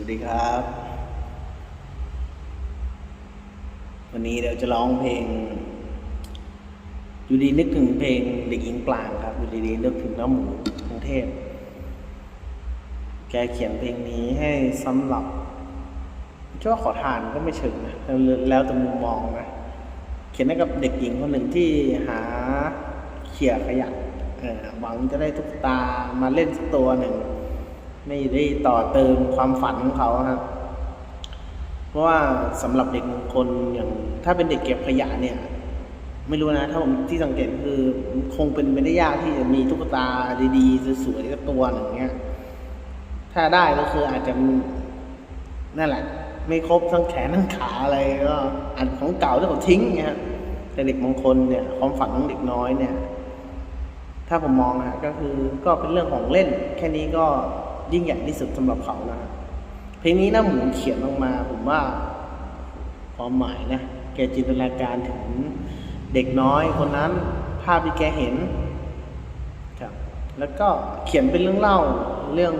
วัสดีครับ วันนี้เดี๋ยวจะร้องเพลง อยู่ดีนึกถึงเพลงเด็กหญิงปลางครับ อยู่ดีนึกถึงน้ำหมูกรุงเทพ แกเขียนเพลงนี้ให้สำหรับช่ว่าขอทานก็ไม่เชิงนะ แล้วแต่มุมมองนะ เขียนให้กับเด็กหญิงคนหนึ่งที่หาเขี่ยขยะหวังจะได้ตุ๊กตามาเล่นสักตัวหนึ่ง ไม่ได้ต่อเติมความฝันของเขาครับเพราะว่าสำหรับเด็กบางคนอย่างถ้าเป็นเด็กเก็บขยะเนี่ย ไม่รู้นะ ถ้าผมที่สังเกตคือคงเป็นไปได้ยากที่จะมีตุ๊กตาดีๆสวยๆสักตัวหนึ่งเงี้ย ถ้าได้ก็คืออาจจะนั่นแหละ ไม่ครบทั้งแขนทั้งขาอะไรก็อาจของเก่าที่เขาทิ้งเงี้ยแต่เด็กบางคนเนี่ยความฝันของเด็กน้อยเนี่ย ถ้าผมมองนะฮะก็คือก็เป็นเรื่องของเล่น แค่นี้ก็ ยิ่งใหญ่ที่สุดสำหรับเขานะฮะเพลงนี้นะหมูเขียนออกมา ผมว่าความหมายนะแกจินตนาการถึงเด็กน้อยคนนั้น ภาพที่แกเห็นครับ แล้วก็เขียนเป็นเรื่องเล่า เรื่อง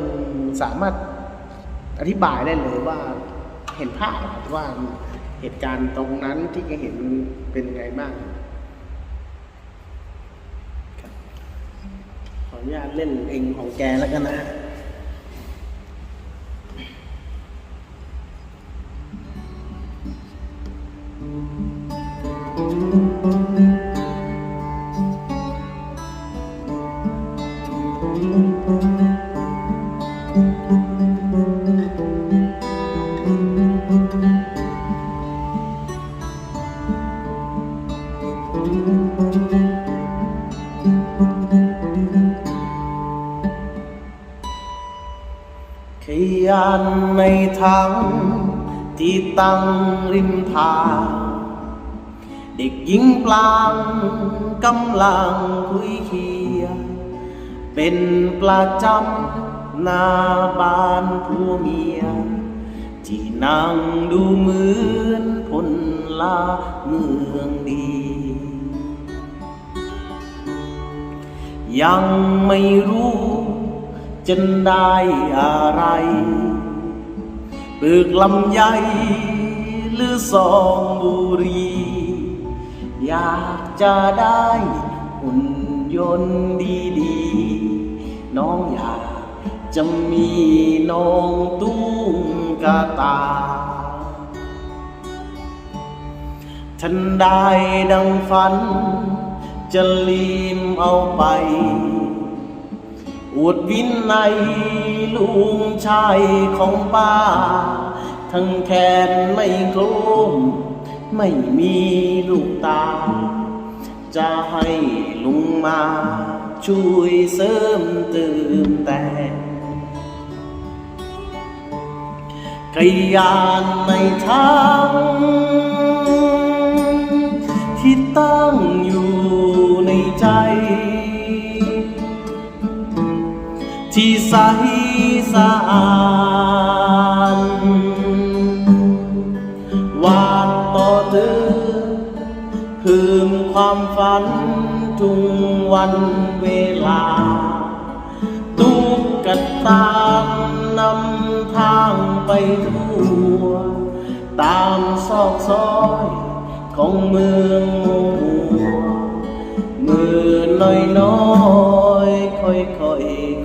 สามารถอธิบายได้เลยว่าเห็นภาพว่าเหตุการณ์ตรงนั้นที่แกเห็นเป็นไงบ้างขออนุญาตเล่นเองของแกแล้วกันนะ ขยันในถังที่ตั้งริมทาง เด็กหญิงปลางกำลังคุยเคียง เป็นประจำหน้าบ้านผัวเมีย ที่นั่งดูเหมือนพลลาเมืองดี ยังไม่รู้จะได้อะไรเบิกลำไยหรือซองบุรี อยากจะได้หุ่นยนต์ดีๆ น้องอยากจะมีน้องตุ้งกาตาฉันได้ดังฝัน จะลืมเอาไป อวดวินในลุงชายของป้า ทั้งแขนไม่โคลมไม่มีลูกตา จะให้ลุงมา ช่วยเสริมเติมแต่งขยานในทางที่ตั้งอยู่ในใจ ที่ใสสะอาดวาดต่อเธอเพิ่มความฝัน ทุกวันเวลาตุกกตามนำทางไปทั่ว ตามซอกซอยของเมืองมัวมือน้อยน้อยๆค่อยๆ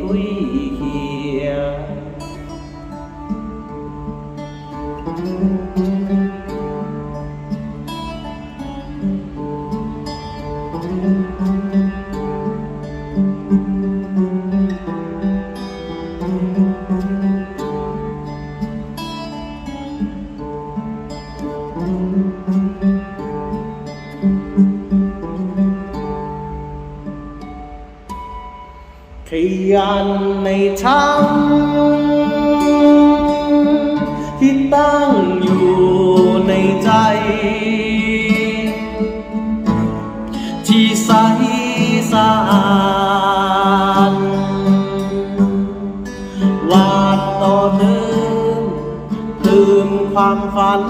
ขยันในทางที่ตั้งอยู่ในใจ ที่ใสสะอาดวาดต่อเติมเพิ่มความฝัน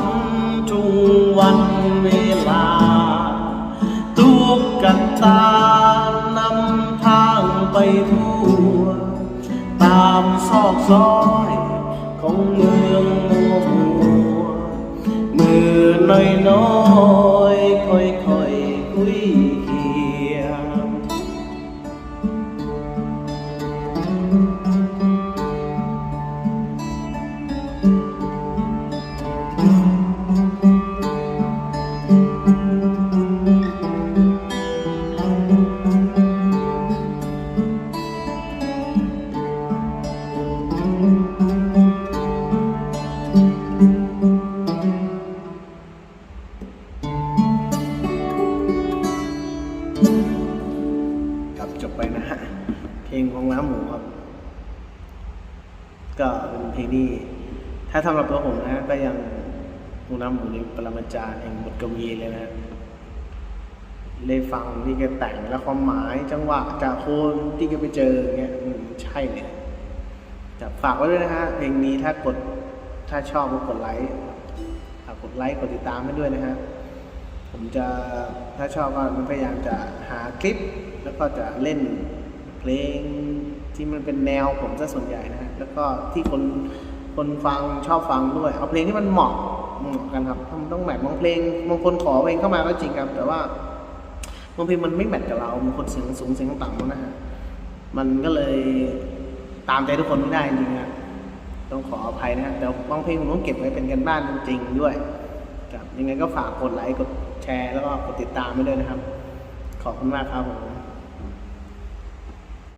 ทุกวันเวลา ทุกกันตา ไปทั่ว ตามซอกซอยของเมืองมัวมือน้อยๆค่อยๆคุย จบไปนะฮะเพลงของน้ำหมูครับ ก็เป็นเพลงที่ถ้าสำหรับตัวผมนะฮะก็ยังน้ำหมูนี่ปรมาจารย์แห่งบทกวีเลยนะฮะได้ฟังที่แกแต่งแล้วความหมายจังหวะจากโคนที่แกไปเจออย่างเงี้ยใช่เลยจะฝากไว้ด้วยนะฮะเพลงนี้ถ้ากดถ้าชอบก็กดไลค์ฝากกดไลค์กดติดตามให้ด้วยนะฮะ ผมจะถ้าชอบก็พยายามจะหาคลิป แล้วก็จะเล่นเพลงที่มันเป็นแนวผมซะส่วนใหญ่นะฮะแล้วก็ที่คนคนฟังชอบฟังด้วย เอาเพลงที่มันเหมาะเหมาะกันครับมันต้องแมทบางเพลงบางคนขอเพลงเข้ามาก็จริงครับ แต่ว่าบางเพลงมันไม่แมทกับเราบางคนเสียงสูงเสียงต่ำนะฮะมันก็เลยตามใจทุกคนไม่ได้จริงครับต้องขออภัยนะฮะแต่บางเพลงผมต้องเก็บไว้เป็นกันบ้านจริงด้วยครับยังไงก็ฝากกดไลค์กด แชร์แล้วก็กดติดตามไปด้วยนะครับ ขอบคุณมากครับผม